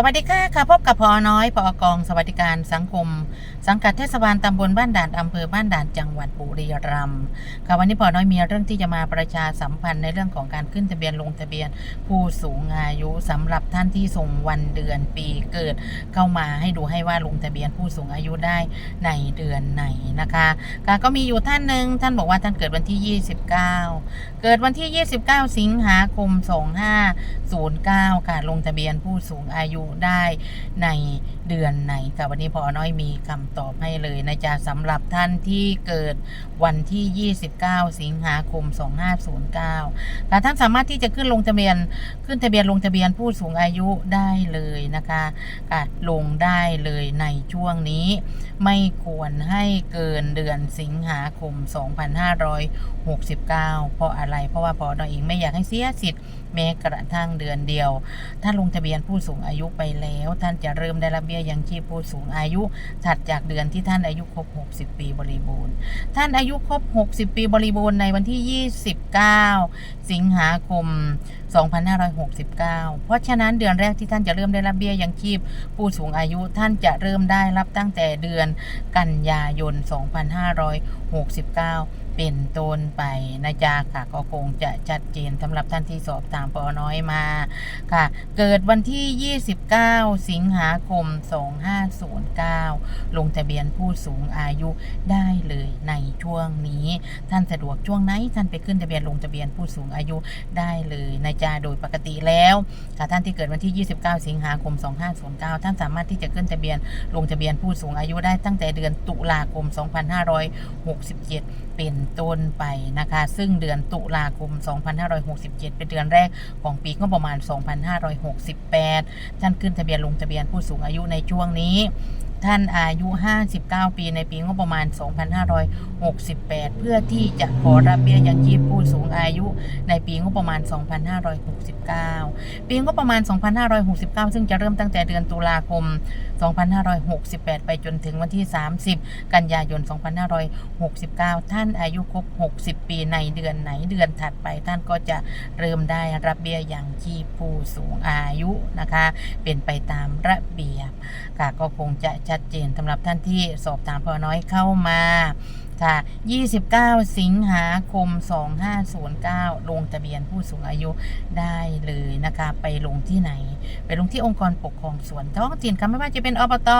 สวัสดีค่ะค่ะพบกับพอน้อยพอกองสวัสดิการสังคม สังกัดเทศบาลตำบลบ้านด่านอำเภอบ้านด่านจังหวัดบุรีรัมย์ค่ะวันนี้พอน้อยมีเรื่องที่จะมาประชาสัมพันธ์ในเรื่องของการขึ้นทะเบียนลงทะเบียน ผู้สูงอายุสำหรับท่านที่ส่งวันเดือนปีเกิด เข้ามาให้ดูให้ว่าลงทะเบียนผู้สูงอายุได้ในเดือนไหนนะคะค่ะก็มีอยู่ท่านหนึ่งท่านบอกว่าท่านเกิดวันที่ 29 เกิดวันที่ 29 สิงหาคม 2509 ค่ะลงทะเบียนผู้สูงอายุได้ในเดือนไหนค่ะวันนี้พอน้อยมีคำตอบให้เลยนะจ๊ะสำหรับท่านที่เกิดวันที่ 29 สิงหาคม 2509ค่ะท่านสามารถที่จะขึ้นลงทะเบียนขึ้นทะเบียนลงทะเบียนผู้สูงอายุได้เลยนะคะค่ะลงได้เลยในช่วงนี้ ไม่ควรให้เกินเดือนสิงหาคม 2569 เพราะอะไร เพราะว่าพอเราเองไม่อยากให้เสียสิทธิ์แม้กระทั่งเดือนเดียว ถ้าลงทะเบียนผู้สูงอายุไปแล้ว ท่านจะเริ่มได้รับเบี้ยยังชีพผู้สูงอายุ ถัดจากเดือนที่ท่านอายุครบ 60 ปีบริบูรณ์ ท่านอายุครบ 60 ปีบริบูรณ์ในวันที่ 29 สิงหาคม 2569 เพราะฉะนั้นเดือนแรกที่ท่านจะเริ่มได้รับเบี้ยยังชีพผู้สูงอายุท่านจะเริ่มได้รับตั้งแต่เดือนกันยายน 2569 เป็นต้นไปนะจ๊ะค่ะก็คงจะชัดเจนสำหรับท่านที่สอบตามปอน้อยมาค่ะ เกิดวันที่ 29 สิงหาคม 2509 ลงทะเบียนผู้สูงอายุได้เลยในช่วงนี้ ท่านสะดวกช่วงไหนท่านไปขึ้นทะเบียนลงทะเบียนผู้สูงอายุได้เลยนะจ๊ะโดยปกติแล้วค่ะท่านที่เกิดวันที่ 29 สิงหาคม 2509 ท่านสามารถที่จะขึ้นทะเบียนลงทะเบียนผู้สูงอายุได้ตั้งแต่เดือนตุลาคม 2567 เป็นต้นไปนะคะ ซึ่งเดือนตุลาคม 2567 เป็นเดือนแรกของปีก็ประมาณ 2568 ท่านขึ้นทะเบียนลงทะเบียนผู้สูงอายุในช่วงนี้ ท่านอายุ 59 ปีในปีงบประมาณ 2568 เพื่อที่จะขอรับเบี้ยยังชีพผู้สูงอายุในปีงบประมาณ 2569 ปีงบประมาณ 2569 ซึ่งจะเริ่มตั้งแต่เดือนตุลาคม 2568 ไปจนถึงวันที่ 30 กันยายน 2569 ท่านอายุครบ 60 ปีในเดือนไหนเดือนถัดไปท่านก็จะเริ่มได้รับเบี้ยยังชีพผู้สูงอายุนะคะ เป็นไปตามระเบียบค่ะก็คงจะชัดเจนสำหรับท่านที่สอบถามพอน้อยเข้ามาค่ะ 29 สิงหาคม 2509 ลงทะเบียนผู้สูงอายุได้เลยนะคะ ไปลงที่ไหน ไปลงที่องค์กรปกครองส่วนท้องถิ่นค่ะไม่ว่าจะเป็นอบต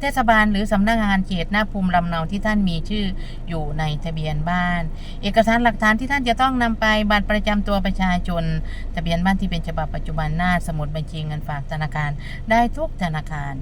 เทศบาลหรือสำนักงานเขตหน้าภูมิลำเนาที่ท่านมีชื่ออยู่ในทะเบียนบ้าน เอกสารหลักฐานที่ท่านจะต้องนำไปบัตรประจำตัวประชาชน ทะเบียนบ้านที่เป็นฉบับปัจจุบันหน้าสมุดบัญชีเงินฝากธนาคารได้ทุกธนาคาร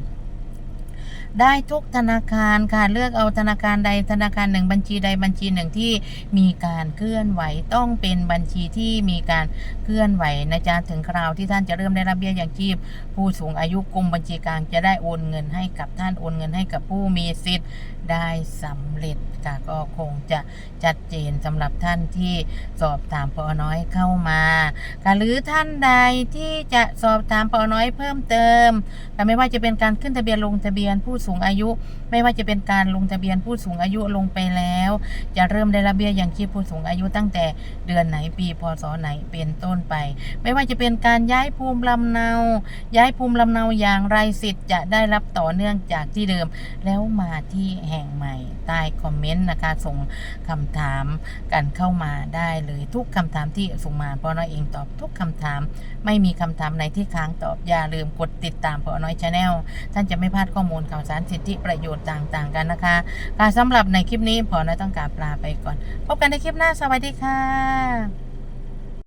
ได้ทุกธนาคารค่ะเลือกเอาธนาคารใดธนาคารหนึ่งบัญชีใดบัญชีหนึ่งที่มีการเคลื่อนไหวต้องเป็นบัญชีที่มีการเคลื่อนไหวนะจ๊ะถึงคราวที่ท่านจะเริ่มได้รับเบี้ยอย่างชีพ ผู้สูงอายุกรมบัญชีกลางจะได้โอนเงินให้กับท่านโอนเงินให้กับผู้มีสิทธิ์ได้สำเร็จค่ะก็คงจะชัดเจนสำหรับท่านที่สอบถามปอน้อยเข้ามาค่ะหรือท่านใดที่จะสอบถามปอน้อยเพิ่มเติมแต่ไม่ว่าจะเป็นการขึ้นทะเบียนลงทะเบียนผู้สูงอายุ ไม่ว่าจะเป็นการลงทะเบียนผู้สูงอายุลงไปแล้ว จะเริ่มได้รับเบี้ยยังชีพผู้สูงอายุตั้งแต่เดือนไหนปีพศไหนเป็นต้นไป ไม่ว่าจะเป็นการย้ายภูมิลำเนา ย้ายภูมิลำเนาอย่างไรสิทธิ์จะได้รับต่อเนื่องจากที่เดิม แล้วมาที่แห่งใหม่ใต้คอมเมนต์นะคะส่งคำถามกันเข้ามาได้เลยทุกคำถามที่ส่งมาพราะน้อยเองตอบทุกคำถาม ไม่มีคำถามไหนที่ค้างตอบอย่าลืมกดติดตามพอน้อยชาแนลท่านจะไม่พลาดข้อมูลข่าวสารสิทธิประโยชน์ต่างๆ กันนะคะค่ะสำหรับในคลิปนี้พอน้อยต้องกราบลาไปก่อน พบกันในคลิปหน้าสวัสดีค่ะ